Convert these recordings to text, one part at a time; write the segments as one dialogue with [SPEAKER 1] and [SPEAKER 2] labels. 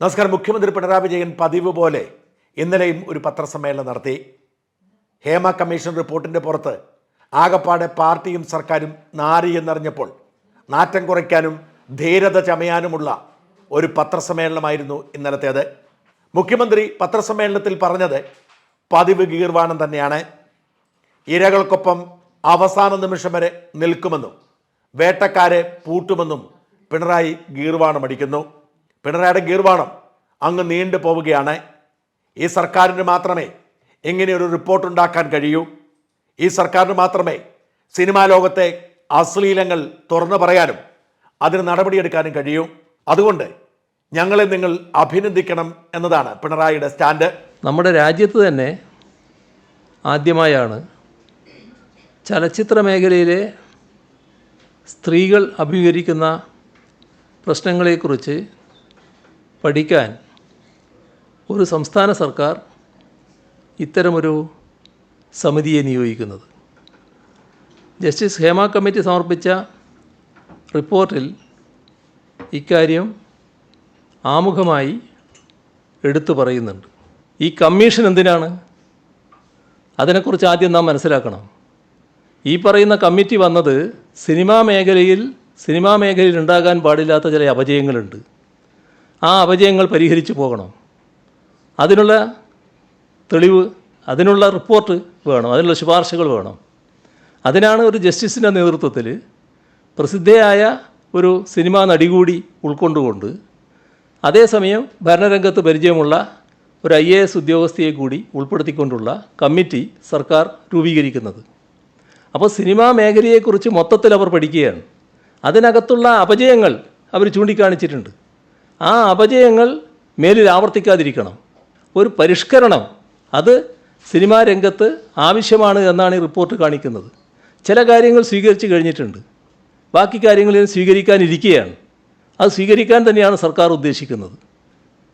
[SPEAKER 1] നമസ്കാരം. മുഖ്യമന്ത്രി പിണറായി വിജയൻ പതിവ് പോലെ ഇന്നലെയും ഒരു പത്രസമ്മേളനം നടത്തി. ഹേമ കമ്മീഷൻ റിപ്പോർട്ടിന്റെ പുറത്ത് ആകപ്പാടെ പാർട്ടിയും സർക്കാരും നാരി എന്നറിഞ്ഞപ്പോൾ നാറ്റം കുറയ്ക്കാനും ധീരത ചമയാനുമുള്ള ഒരു പത്രസമ്മേളനമായിരുന്നു ഇന്നലത്തേത്. മുഖ്യമന്ത്രി പത്രസമ്മേളനത്തിൽ പറഞ്ഞത് പതിവ് ഗീർവാണം തന്നെയാണ്. ഇരകൾക്കൊപ്പം അവസാന നിമിഷം വരെ നിൽക്കുമെന്നും വേട്ടക്കാരെ പൂട്ടുമെന്നും പിണറായി ഗീർവാണം അടിക്കുന്നു പിണറായിയുടെ ഗീർവാണം അങ്ങ് നീണ്ടു പോവുകയാണ്. ഈ സർക്കാരിന് മാത്രമേ ഇങ്ങനെയൊരു റിപ്പോർട്ട് ഉണ്ടാക്കാൻ കഴിയൂ? ഈ സർക്കാരിന് മാത്രമേ സിനിമാ ലോകത്തെ അശ്ലീലങ്ങൾ തുറന്നു പറയാനും അതിന് നടപടിയെടുക്കാനും കഴിയൂ. അതുകൊണ്ട് ഞങ്ങളെ നിങ്ങൾ അഭിനന്ദിക്കണം എന്നതാണ് പിണറായിയുടെ സ്റ്റാൻഡ്.
[SPEAKER 2] നമ്മുടെ രാജ്യത്ത് തന്നെ ആദ്യമായാണ് ചലച്ചിത്ര മേഖലയിലെ സ്ത്രീകൾ അഭിമുഖീകരിക്കുന്ന പ്രശ്നങ്ങളെക്കുറിച്ച് പഠിക്കാൻ ഒരു സംസ്ഥാന സർക്കാർ ഇത്തരമൊരു സമിതിയെ നിയോഗിക്കുന്നത്. ജസ്റ്റിസ് ഹേമ കമ്മിറ്റി സമർപ്പിച്ച റിപ്പോർട്ടിൽ ഇക്കാര്യം ആമുഖമായി എടുത്തു പറയുന്നുണ്ട്. ഈ കമ്മീഷൻ എന്തിനാണ്? അതിനെക്കുറിച്ച് ആദ്യം നാം മനസ്സിലാക്കണം. ഈ പറയുന്ന കമ്മിറ്റി വന്നത് സിനിമാ മേഖലയിൽ സിനിമാ മേഖലയിൽ ഉണ്ടാകാൻ പാടില്ലാത്ത ചില അപജയങ്ങളുണ്ട്. ആ അപജയങ്ങൾ പരിഹരിച്ചു പോകണം. അതിനുള്ള തെളിവ് അതിനുള്ള റിപ്പോർട്ട് വേണം അതിനുള്ള ശുപാർശകൾ വേണം. അതിനാണ് ഒരു ജസ്റ്റിസിന്റെ നേതൃത്വത്തിൽ പ്രസിദ്ധയായ ഒരു സിനിമാ നടി കൂടി ഉൾക്കൊണ്ടുകൊണ്ട് അതേസമയം ഭരണരംഗത്ത് പരിചയമുള്ള ഒരു ഐ എ എസ് ഉദ്യോഗസ്ഥയെ കൂടി ഉൾപ്പെടുത്തിക്കൊണ്ടുള്ള കമ്മിറ്റി സർക്കാർ രൂപീകരിക്കുന്നത്. അപ്പോൾ സിനിമാ മേഖലയെക്കുറിച്ച് മൊത്തത്തിൽ അവർ പഠിക്കുകയാണ്. അതിനകത്തുള്ള അപജയങ്ങൾ അവർ ചൂണ്ടിക്കാണിച്ചിട്ടുണ്ട്. ആ അപജയങ്ങൾ മേലിൽ ആവർത്തിക്കാതിരിക്കണം. ഒരു പരിഷ്കരണം. അത് സിനിമാ രംഗത്ത് ആവശ്യമാണ് എന്നാണ് ഈ റിപ്പോർട്ട് കാണിക്കുന്നത്. ചില കാര്യങ്ങൾ സ്വീകരിച്ചു കഴിഞ്ഞിട്ടുണ്ട്. ബാക്കി കാര്യങ്ങൾ ഇനി സ്വീകരിക്കാനിരിക്കുകയാണ് അത് സ്വീകരിക്കാൻ തന്നെയാണ് സർക്കാർ ഉദ്ദേശിക്കുന്നത്.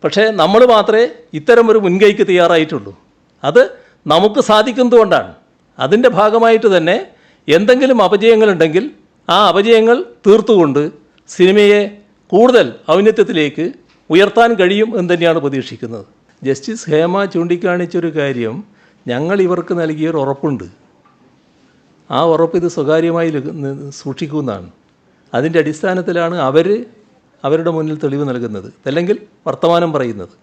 [SPEAKER 2] പക്ഷേ നമ്മൾ മാത്രമേ ഇത്തരം ഒരു മുൻകൈക്ക് തയ്യാറായിട്ടുള്ളൂ. അത് നമുക്ക് സാധിക്കുന്നതുകൊണ്ടാണ്. അതിന്റെ ഭാഗമായിട്ട് തന്നെ എന്തെങ്കിലും അപജയങ്ങളുണ്ടെങ്കിൽ ആ അപജയങ്ങൾ തീർത്തുകൊണ്ട് സിനിമയെ കൂടുതൽ ഔന്നത്യത്തിലേക്ക് ഉയർത്താൻ കഴിയും എന്ന് തന്നെയാണ് പ്രതീക്ഷിക്കുന്നത്. ജസ്റ്റിസ് ഹേമ ചൂണ്ടിക്കാണിച്ചൊരു കാര്യം ഞങ്ങൾ ഇവർക്ക് നൽകിയൊരു ഉറപ്പുണ്ട്. ആ ഉറപ്പ് ഇത് സ്വകാര്യമായി സൂക്ഷിക്കുമെന്നാണ് അതിന്റെ അടിസ്ഥാനത്തിലാണ് അവർ അവരുടെ മുന്നിൽ തെളിവ് നൽകുന്നത് അല്ലെങ്കിൽ വർത്തമാനം പറയുന്നത്.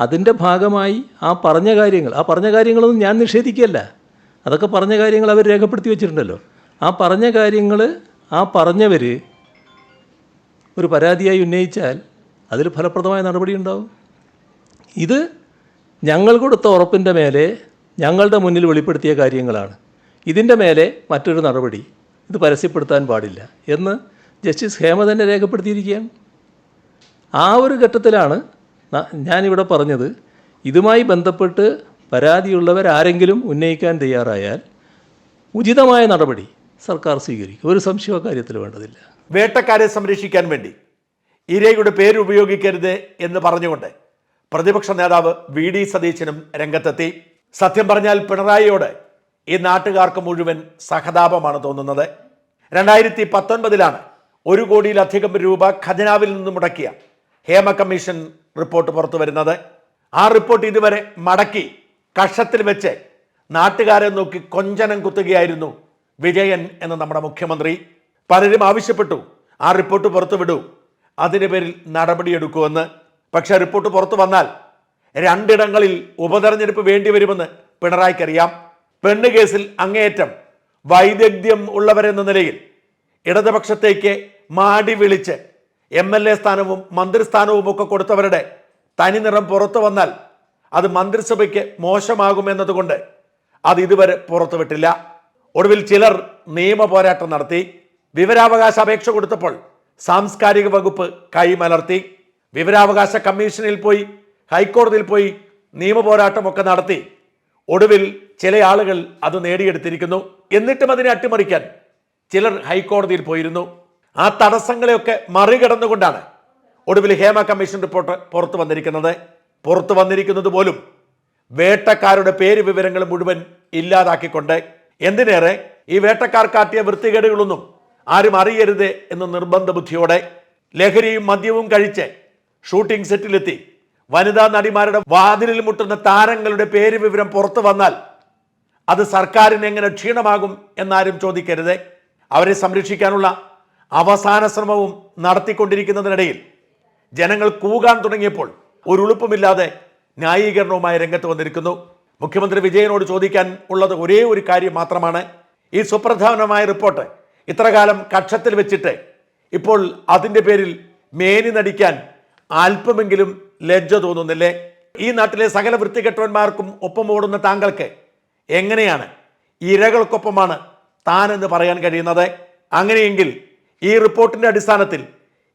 [SPEAKER 2] അതിന്റെ ഭാഗമായി ആ പറഞ്ഞ കാര്യങ്ങൾ ആ പറഞ്ഞ കാര്യങ്ങളൊന്നും ഞാൻ നിഷേധിക്കുകയല്ല. അതൊക്കെ പറഞ്ഞ കാര്യങ്ങൾ അവർ രേഖപ്പെടുത്തി വെച്ചിട്ടുണ്ടല്ലോ. ആ പറഞ്ഞ കാര്യങ്ങൾ ആ പറഞ്ഞവർ ഒരു പരാതിയായി ഉന്നയിച്ചാൽ അതിൽ ഫലപ്രദമായ നടപടി ഉണ്ടാവും. ഇത് ഞങ്ങൾ കൊടുത്ത ഉറപ്പിന്റെ മേലെ ഞങ്ങളുടെ മുന്നിൽ വെളിപ്പെടുത്തിയ കാര്യങ്ങളാണ്. ഇതിന്റെ മേലെ മറ്റൊരു നടപടി ഇത് പരസ്യപ്പെടുത്താൻ പാടില്ല എന്ന് ജസ്റ്റിസ് ഹേമ തന്നെ രേഖപ്പെടുത്തിയിരിക്കുകയാണ്. ആ ഒരു ഘട്ടത്തിലാണ് ഞാനിവിടെ പറഞ്ഞത് ഇതുമായി ബന്ധപ്പെട്ട് പരാതിയുള്ളവർ ആരെങ്കിലും ഉന്നയിക്കാൻ തയ്യാറായാൽ ഉചിതമായ നടപടി സർക്കാർ സ്വീകരിക്കും. ഒരു സംശയ കാര്യത്തിൽ വേണ്ടതില്ല.
[SPEAKER 1] വേട്ടക്കാരെ സംരക്ഷിക്കാൻ വേണ്ടി. ഇരയുടെ പേരുപയോഗിക്കരുത് എന്ന് പറഞ്ഞുകൊണ്ട് പ്രതിപക്ഷ നേതാവ് വി ഡി സതീശനും രംഗത്തെത്തി. സത്യം പറഞ്ഞാൽ പിണറായിയോട് ഈ നാട്ടുകാർക്ക് മുഴുവൻ സഹതാപമാണ് തോന്നുന്നത്. രണ്ടായിരത്തി പത്തൊൻപതിലാണ് ഒരു കോടിയിലധികം രൂപ ഖജനാവിൽ നിന്ന് മുടക്കിയ ഹേമ കമ്മീഷൻ റിപ്പോർട്ട് പുറത്തു വരുന്നത്. ആ റിപ്പോർട്ട് ഇതുവരെ മടക്കി കഷത്തിൽ വെച്ച് നാട്ടുകാരെ നോക്കി കൊഞ്ചനം കുത്തുകയായിരുന്നു വിജയൻ എന്ന നമ്മുടെ മുഖ്യമന്ത്രി. പലരും ആവശ്യപ്പെട്ടു. ആ റിപ്പോർട്ട് പുറത്തു പുറത്തുവിടൂ അതിന്റെ പേരിൽ നടപടിയെടുക്കുമെന്ന്. പക്ഷെ റിപ്പോർട്ട് പുറത്തു വന്നാൽ രണ്ടിടങ്ങളിൽ ഉപതെരഞ്ഞെടുപ്പ് വേണ്ടിവരുമെന്ന് പിണറായിക്കറിയാം. പെണ്ണ് കേസിൽ അങ്ങേയറ്റം വൈദഗ്ധ്യം ഉള്ളവരെന്ന നിലയിൽ ഇടതുപക്ഷത്തേക്ക് മാടി വിളിച്ച് എം എൽ എ സ്ഥാനവും മന്ത്രിസ്ഥാനവും ഒക്കെ കൊടുത്തവരുടെ തനിനിറം പുറത്തു വന്നാൽ അത് മന്ത്രിസഭയ്ക്ക് മോശമാകുമെന്നതുകൊണ്ട് അത് ഇതുവരെ പുറത്തുവിട്ടില്ല. ഒടുവിൽ ചിലർ നിയമ പോരാട്ടം നടത്തി. വിവരാവകാശ അപേക്ഷ കൊടുത്തപ്പോൾ സാംസ്കാരിക വകുപ്പ് കൈമലർത്തി. വിവരാവകാശ കമ്മീഷനിൽ പോയി ഹൈക്കോടതിയിൽ പോയി നിയമ പോരാട്ടമൊക്കെ നടത്തി. ഒടുവിൽ ചില ആളുകൾ അത് നേടിയെടുത്തിരിക്കുന്നു. എന്നിട്ടും അതിനെ അട്ടിമറിക്കാൻ ചിലർ ഹൈക്കോടതിയിൽ പോയിരുന്നു. ആ തടസ്സങ്ങളെയൊക്കെ മറികടന്നുകൊണ്ടാണ് ഒടുവിൽ ഹേമ കമ്മീഷൻ റിപ്പോർട്ട് പുറത്തു വന്നിരിക്കുന്നത്. പുറത്തു വന്നിരിക്കുന്നത് പോലും വേട്ടക്കാരുടെ പേര് വിവരങ്ങൾ മുഴുവൻ ഇല്ലാതാക്കിക്കൊണ്ട്. എന്തിനേറെ? ഈ വേട്ടക്കാർ കാട്ടിയ വൃത്തികേടുകളൊന്നും ആരും അറിയരുത് എന്ന നിർബന്ധ ബുദ്ധിയോടെ ലഹരിയും മദ്യവും കഴിച്ച് ഷൂട്ടിംഗ് സെറ്റിലെത്തി. വനിതാ നടിമാരുടെ വാതിലിൽ മുട്ടുന്ന താരങ്ങളുടെ പേര് വിവരം പുറത്തു വന്നാൽ അത് സർക്കാരിന് എങ്ങനെ ക്ഷീണമാകും എന്നാരും ചോദിക്കരുത്. അവരെ സംരക്ഷിക്കാനുള്ള അവസാന ശ്രമവും നടത്തിക്കൊണ്ടിരിക്കുന്നതിനിടയിൽ ജനങ്ങൾ കൂകാൻ തുടങ്ങിയപ്പോൾ ഒരു ഉളുപ്പുമില്ലാതെ ന്യായീകരണവുമായി രംഗത്ത് വന്നിരിക്കുന്നു. മുഖ്യമന്ത്രി വിജയനോട് ചോദിക്കാൻ ഉള്ളത് ഒരേ ഒരു കാര്യം മാത്രമാണ്. ഈ സുപ്രധാനമായ റിപ്പോർട്ട് ഇത്രകാലം കക്ഷത്തിൽ വെച്ചിട്ട് ഇപ്പോൾ അതിന്റെ പേരിൽ മേനി നടിക്കാൻ അല്പമെങ്കിലും ലജ്ജ തോന്നുന്നില്ലേ? ഈ നാട്ടിലെ സകല വൃത്തികെട്ടവന്മാർക്കും ഒപ്പം ഓടുന്ന താങ്കൾക്ക് എങ്ങനെയാണ് ഇരകൾക്കൊപ്പമാണ് താൻ എന്ന് പറയാൻ കഴിയുന്നത്? അങ്ങനെയെങ്കിൽ ഈ റിപ്പോർട്ടിന്റെ അടിസ്ഥാനത്തിൽ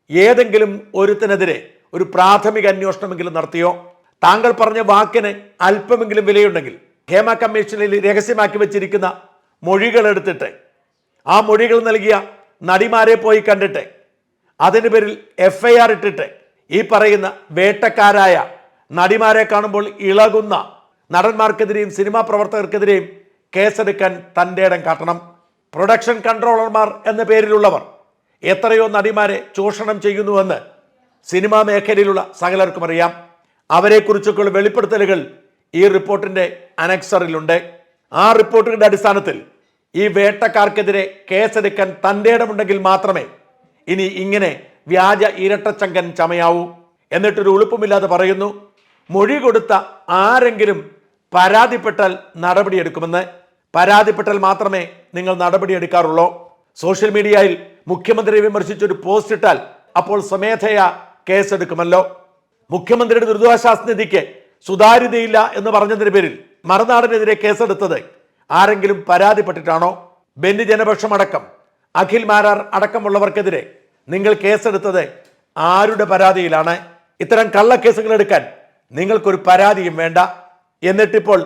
[SPEAKER 1] ഏതെങ്കിലും ഒരുത്തിനെതിരെ ഒരു പ്രാഥമിക അന്വേഷണമെങ്കിലും നടത്തിയോ? താങ്കൾ പറഞ്ഞ വാക്കിന് അല്പമെങ്കിലും വിലയുണ്ടെങ്കിൽ ഹേമ കമ്മീഷനിൽ രഹസ്യമാക്കി വെച്ചിരിക്കുന്ന മൊഴികൾ എടുത്തിട്ട് ആ മൊഴികൾ നൽകിയ നടിമാരെ പോയി കണ്ടിട്ട് അതിന് പേരിൽ എഫ് ഐ ആർ ഇട്ടിട്ട് ഈ പറയുന്ന വേട്ടക്കാരായ നടിമാരെ കാണുമ്പോൾ ഇളകുന്ന നടന്മാർക്കെതിരെയും സിനിമാ പ്രവർത്തകർക്കെതിരെയും കേസെടുക്കാൻ തന്റെ ഇടം കാട്ടണം. പ്രൊഡക്ഷൻ കൺട്രോളർമാർ എന്ന പേരിലുള്ളവർ എത്രയോ നടിമാരെ ചൂഷണം ചെയ്യുന്നുവെന്ന് സിനിമാ മേഖലയിലുള്ള സകലർക്കും അറിയാം. അവരെക്കുറിച്ചൊക്കെയുള്ള വെളിപ്പെടുത്തലുകൾ ഈ റിപ്പോർട്ടിന്റെ അനക്സറിലുണ്ട്. ആ റിപ്പോർട്ടിന്റെ അടിസ്ഥാനത്തിൽ ഈ വേട്ടക്കാർക്കെതിരെ കേസെടുക്കാൻ തന്റെ ഇടമുണ്ടെങ്കിൽ മാത്രമേ ഇനി ഇങ്ങനെ വ്യാജ ഇരട്ടച്ചങ്കൻ ചമയാവൂ. എന്നിട്ടൊരു ഉളുപ്പുമില്ലാതെ പറയുന്നു മൊഴി കൊടുത്ത ആരെങ്കിലും പരാതിപ്പെട്ടാൽ നടപടിയെടുക്കുമെന്ന്. പരാതിപ്പെട്ടാൽ മാത്രമേ നിങ്ങൾ നടപടിയെടുക്കാറുള്ളൂ. സോഷ്യൽ മീഡിയയിൽ മുഖ്യമന്ത്രിയെ വിമർശിച്ചൊരു പോസ്റ്റ് ഇട്ടാൽ അപ്പോൾ സ്വമേധയാ കേസെടുക്കുമല്ലോ. മുഖ്യമന്ത്രിയുടെ ദുരിതാശ്വാസ നിധിക്ക് സുതാര്യതയില്ല എന്ന് പറഞ്ഞതിന് പേരിൽ മറുനാടിനെതിരെ കേസെടുത്തത് ആരെങ്കിലും പരാതിപ്പെട്ടിട്ടാണോ? ബെന്നി ജനപക്ഷമടക്കം അഖിൽ മാരാർ അടക്കമുള്ളവർക്കെതിരെ നിങ്ങൾ കേസെടുത്തത് ആരുടെ പരാതിയിലാണ്? ഇത്തരം കള്ളക്കേസുകൾ എടുക്കാൻ നിങ്ങൾക്കൊരു പരാതിയും വേണ്ട. എന്നിട്ടിപ്പോൾ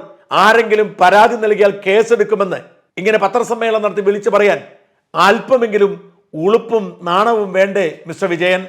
[SPEAKER 1] ആരെങ്കിലും പരാതി നൽകിയാൽ കേസെടുക്കുമെന്ന് ഇങ്ങനെ പത്രസമ്മേളനം നടത്തി വിളിച്ചു പറയാൻ അല്പമെങ്കിലും ഉളുപ്പും നാണവും വേണ്ടേ മിസ്റ്റർ വിജയൻ?